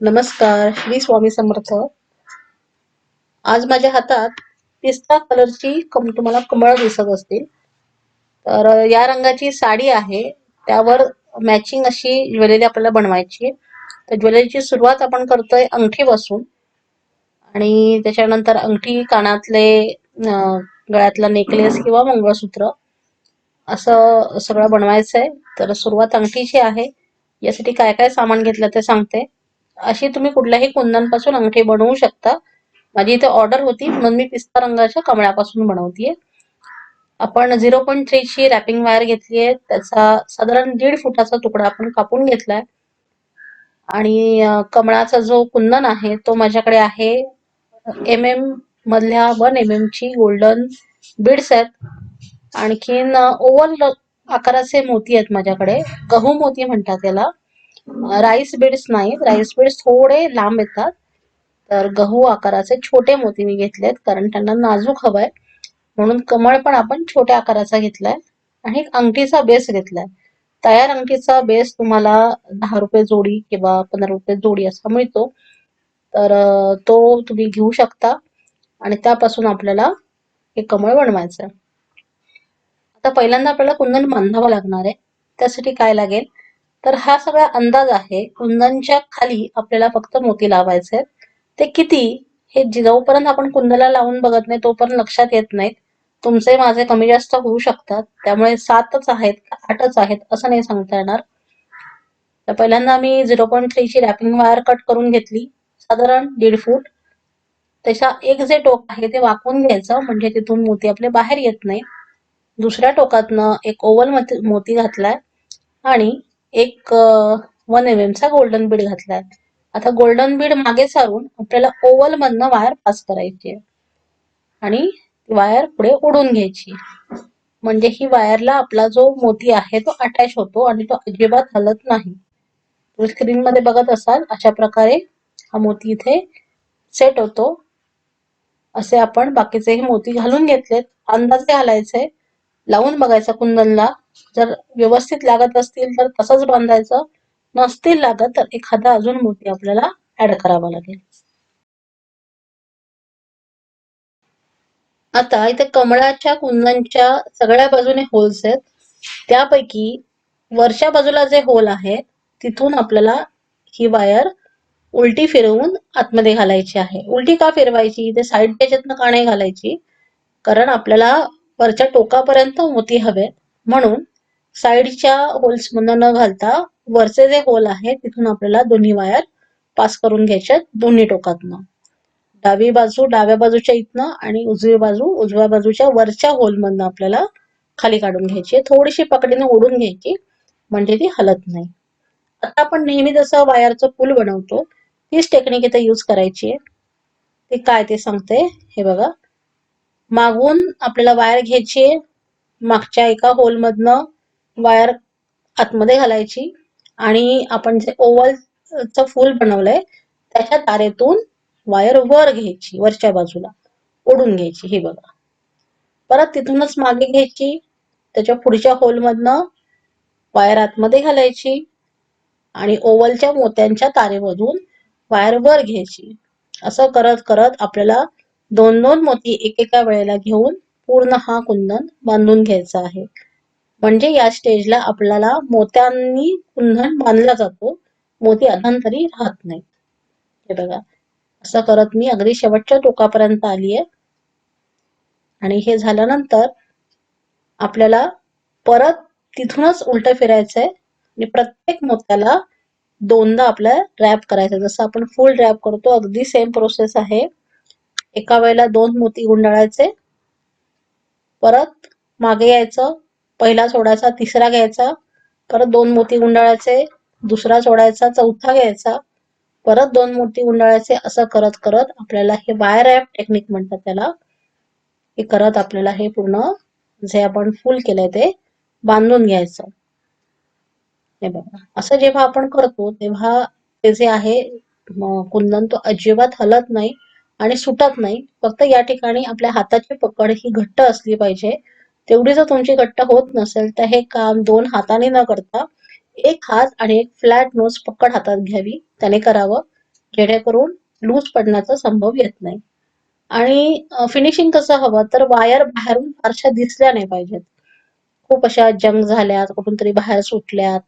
नमस्कार श्री स्वामी समर्थ. आज माझ्या हातात पिस्ता कलरची कम तुम्हाला कमळ दिसत असतील. तर या रंगाची साडी आहे. त्यावर मॅचिंग अशी ज्वेलरी आपल्याला बनवायची तर ज्वेलरीची सुरुवात आपण करतोय अंगठीपासून. आणि त्याच्यानंतर अंगठी कानातले गळ्यातला नेकलेस किंवा मंगळसूत्र. असं सगळं बनवायचं आहे तर सुरुवात अंगठीची आहे. यासाठी काय काय सामान घेतलं ते सांगते. अशी तुम्ही कुठल्याही कुंदनपासून अंगठी बनवू शकता. माझी इथे ऑर्डर होती म्हणून मी पिस्ता रंगाच्या कमळापासून बनवतीये. आपण झिरो पॉईंट थ्रीची रॅपिंग वायर घेतली आहे त्याचा साधारण दीड फुटाचा तुकडा आपण कापून घेतलाय. आणि कमळाचा जो कुंदन आहे तो माझ्याकडे आहे. एम एम मधल्या वन एम एम ची गोल्डन बीड्स आहेत. आणखीन ओव्हल आकाराचे मोती आहेत माझ्याकडे. गहू मोती म्हणतात त्याला राईस बीड्स नाही. राईस बीड्स थोडे लांब येतात. तर गहू आकाराचे छोटे मोती मी घेतलेत. कारण त्यांना नाजूक हवंय. म्हणून कमळ पण आपण छोट्या आकाराचा घेतलाय. आणि एक अंगठीचा बेस घेतलाय. तयार अंगठीचा बेस तुम्हाला दहा रुपये जोडी किंवा पंधरा रुपये जोडी असा मिळतो. तर तो तुम्ही घेऊ शकता. आणि त्यापासून आपल्याला हे कमळ बनवायचं आहे आता पहिल्यांदा आपल्याला कुंदन बांधावं लागणार आहे. त्यासाठी काय लागेल? तर हा सगळा अंदाज आहे. कुंदनच्या खाली आपल्याला फक्त मोती लावायचे आहेत. ते किती? हे जोपर्यंत आपण कुंदला लावून बघत नाही तोपर्यंत लक्षात येत नाहीत. तुमचे माझे कमी जास्त होऊ शकतात. त्यामुळे सातच आहेत आठच आहेत असं नाही सांगता येणार. तर पहिल्यांदा मी झिरो पॉईंट थ्रीची रॅपिंग वायर कट करून घेतली. साधारण दीड फूट. त्याच्या एक जे टोक आहे ते वाकवून घ्यायचं म्हणजे तिथून मोती आपले बाहेर येत नाही दुसऱ्या टोकातनं एक ओव्हल मोती घातलाय. आणि एक वन एम एम चा गोल्डन बीड घातलाय. आता गोल्डन बीड मागे सारून आपल्याला ओव्हल मधनं वायर पास करायची आहे आणि वायर पुढे ओढून घ्यायची. म्हणजे ही वायरला आपला जो मोती आहे तो अटॅच होतो आणि तो अजिबात हलत नाही. तुम्ही स्क्रीन मध्ये बघत असाल अशा प्रकारे हा मोती इथे सेट होतो. असे आपण बाकीचे मोती घालून घेतलेत. अंदाजे घालायचे लावून बघायचं कुंदनला जर व्यवस्थित लागत असतील तर तसंच बांधायचं. नसतील लागत तर एखादा अजून मोती आपल्याला ऍड करावा लागेल. आता इथे कमळाच्या कुंदनच्या सगळ्या बाजूने होल्स आहेत. त्यापैकी वरच्या बाजूला जे होल आहे तिथून आपल्याला ही वायर उलटी फिरवून आतमध्ये घालायची आहे. उलटी का फिरवायची? ते साईड त्याच्यातनं का नाही घालायची. कारण आपल्याला वरच्या टोकापर्यंत मोती हवेत. म्हणून साईडच्या होल्स मधनं न घालता वरचे जे होल आहे तिथून आपल्याला दोन्ही वायर पास करून घ्यायच्या दोन्ही टोकातनं. डावी बाजू डाव्या बाजूच्या इथनं आणि उजवी बाजू उजव्या बाजूच्या वरच्या होल मधनं आपल्याला खाली काढून घ्यायची थोडीशी पकडीने ओढून घ्यायची म्हणजे ती हलत नाही. आता आपण नेहमी जसं वायरचं पूल बनवतो तीच टेक्निक इथे यूज करायची आहे. ते काय ते सांगते हे बघा. मागून आपल्याला वायर घ्यायची आहे. मागच्या एका होलमधनं वायर आतमध्ये घालायची. आणि आपण जे ओव्हलचं फूल बनवलंय त्याच्या तारेतून वायर वर घ्यायची वरच्या बाजूला. ओढून घ्यायची हे बघा. परत तिथूनच मागे घ्यायची. त्याच्या पुढच्या होलमधनं वायर आतमध्ये घालायची. आणि ओव्हलच्या मोत्यांच्या तारेमधून वायर वर घ्यायची. असं करत करत आपल्याला दोन दोन मोती एकेका वेळेला घेऊन पूर्ण हा कुंदन बांधून घ्यायचा आहे. म्हणजे या स्टेजला आपल्याला मोत्यांनी कुंदन बांधला जातो. मोती अधांतरी राहत नाही हे बघा असं करत मी अगदी शेवटच्या टोकापर्यंत आली आहे आणि हे झाल्यानंतर आपल्याला परत तिथूनच उलट फिरायचंय. आणि प्रत्येक मोत्याला दोनदा आपल्या रॅप करायचं जसं आपण फुल रॅप करतो अगदी सेम प्रोसेस आहे. एका वेळेला दोन मोती गुंडाळायचे. परत मागे यायचं. पहिला सोडायचा तिसरा घ्यायचा. परत दोन मोती गुंडाळायचे. दुसरा सोडायचा चौथा घ्यायचा. परत दोन मोती गुंडाळायचे. असं करत करत आपल्याला हे वायर रॅप टेक्निक म्हणतात त्याला. हे करत आपल्याला हे पूर्ण जे आपण फुल केलंय ते बांधून घ्यायचं. हे बघा. असं जेव्हा आपण करतो तेव्हा ते जे आहे कुंदन तो अजिबात हलत नाही. आणि सुटत नाही. फक्त या ठिकाणी आपल्या हाताची पकड ही घट्ट असली पाहिजे. तेवढी जर तुमची घट्ट होत नसेल तर हे काम दोन हाताने न करता एक हात आणि एक फ्लॅट नोज पकड हातात घ्यावी. त्याने करावं. जेणेकरून लूज पडण्याचा संभव येत नाही. आणि फिनिशिंग कसं हवं? तर वायर बाहेरून फारशा दिसल्या नाही पाहिजेत. खूप अशा जंग झाल्यात कुठून तरी बाहेर सुटल्यात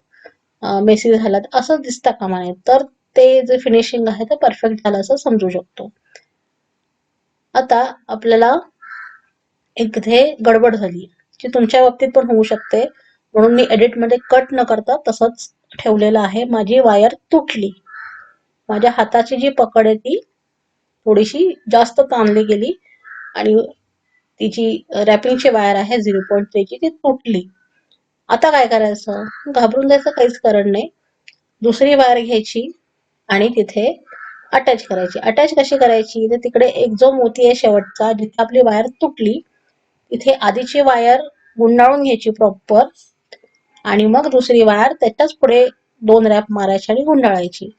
मेसी झाल्यात असं दिसता कामा नये. तर ते जे फिनिशिंग आहे ते परफेक्ट झालं असं समजू शकतो. आता आपल्याला एक इथे गडबड झाली जी तुमच्या बाबतीत पण होऊ शकते. म्हणून मी एडिटमध्ये कट न करता तसंच ठेवलेलं आहे. माझी वायर तुटली. माझ्या हाताची जी पकड आहे ती थोडीशी जास्त ताणली गेली आणि तिची रॅपिंगची वायर आहे झिरो पॉईंट थ्रीची ती तुटली. आता काय करायचं? घाबरून जायचं काहीच कारण नाही. दुसरी वायर घ्यायची आणि तिथे अटॅच करायची. अटॅच कशी करायची? तर तिकडे एक जो मोती आहे शेवटचा जिथे आपली वायर तुटली तिथे आधीची वायर गुंडाळून घ्यायची प्रॉपर आणि मग दुसरी वायर त्याच्याच पुढे दोन रॅप मारायची आणि गुंडाळायची.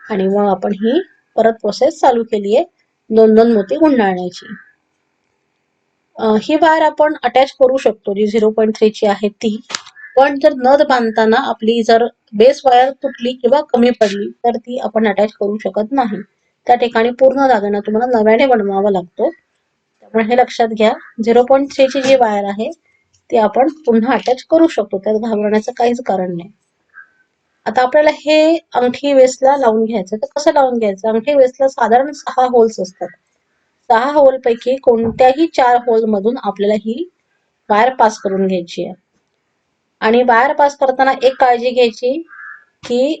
आणि मग आपण ही परत प्रोसेस चालू केली आहे दोन दोन मोती गुंडाळण्याची. ही वायर आपण अटॅच करू शकतो. जी झिरो पॉईंट थ्रीची आहे ती. पण जर नथ बांधताना आपली जर बेस वायर तुटली किंवा कमी पडली तर ती आपण अटॅच करू शकत नाही. त्या ठिकाणी पूर्ण दागिना तुम्हाला नव्याने बनवावा लागतो. त्यामुळे हे लक्षात घ्या. झिरो पॉईंट थ्रीची जी वायर आहे ती आपण पुन्हा अटॅच करू शकतो. त्यात घाबरण्याचं काहीच कारण नाही. आता आपल्याला हे अंगठी वेस्टला लावून घ्यायचं. तर कसं लावून घ्यायचं? अंगठी वेस्टला साधारण सहा होल्स असतात. सहा होल पैकी कोणत्याही चार होल मधून आपल्याला ही वायर पास करून घ्यायची आहे. आणि वायर पास करताना एक काळजी घ्यायची की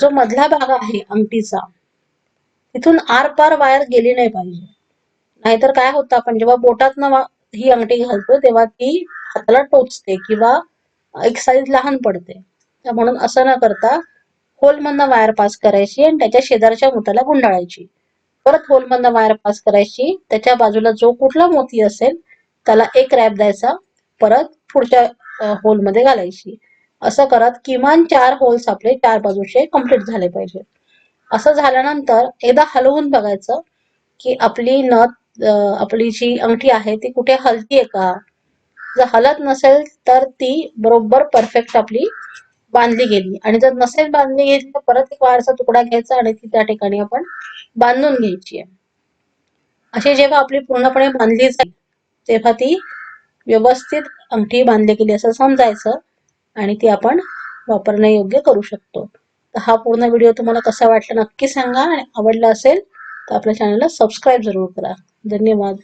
जो मधला भाग आहे अंगठीचा तिथून आरपार वायर गेली नाही पाहिजे. नाहीतर काय होतं आपण जेव्हा बोटात ही अंगठी घालतो तेव्हा ती हाताला टोचते किंवा एक साईज लहान पडते. म्हणून असं न करता होलमधनं वायर पास करायची आणि त्याच्या शेजारच्या मोत्याला गुंडाळायची. परत होलमधनं वायर पास करायची त्याच्या बाजूला जो कुठला मोती असेल त्याला एक रॅप द्यायचा परत पुढच्या होलमध्ये घालायची. असं करत किमान चार होल्स आपले चार बाजूचे कंप्लीट झाले पाहिजे असं झाल्यानंतर एकदा हलवून बघायचं की आपली नथ आपली जी अंगठी आहे ती कुठे हलतीये का? जर हलत नसेल तर ती बरोबर परफेक्ट आपली बांधली गेली. आणि जर नसेल बांधली गेली तर परत एक वारचा तुकडा घ्यायचा आणि ती त्या ठिकाणी आपण बांधून घ्यायची आहे. अशी जेव्हा आपली पूर्णपणे बांधली जाईल तेव्हा ती व्यवस्थित अंगठी बांधली गेली असं समजायचं आणि ती आपण वापरण्यायोग्य करू शकतो. तर हा पूर्ण व्हिडिओ तुम्हाला कसा वाटला नक्की सांगा आणि आवडला असेल तर आपल्या चॅनलला सबस्क्राईब जरूर करा. धन्यवाद.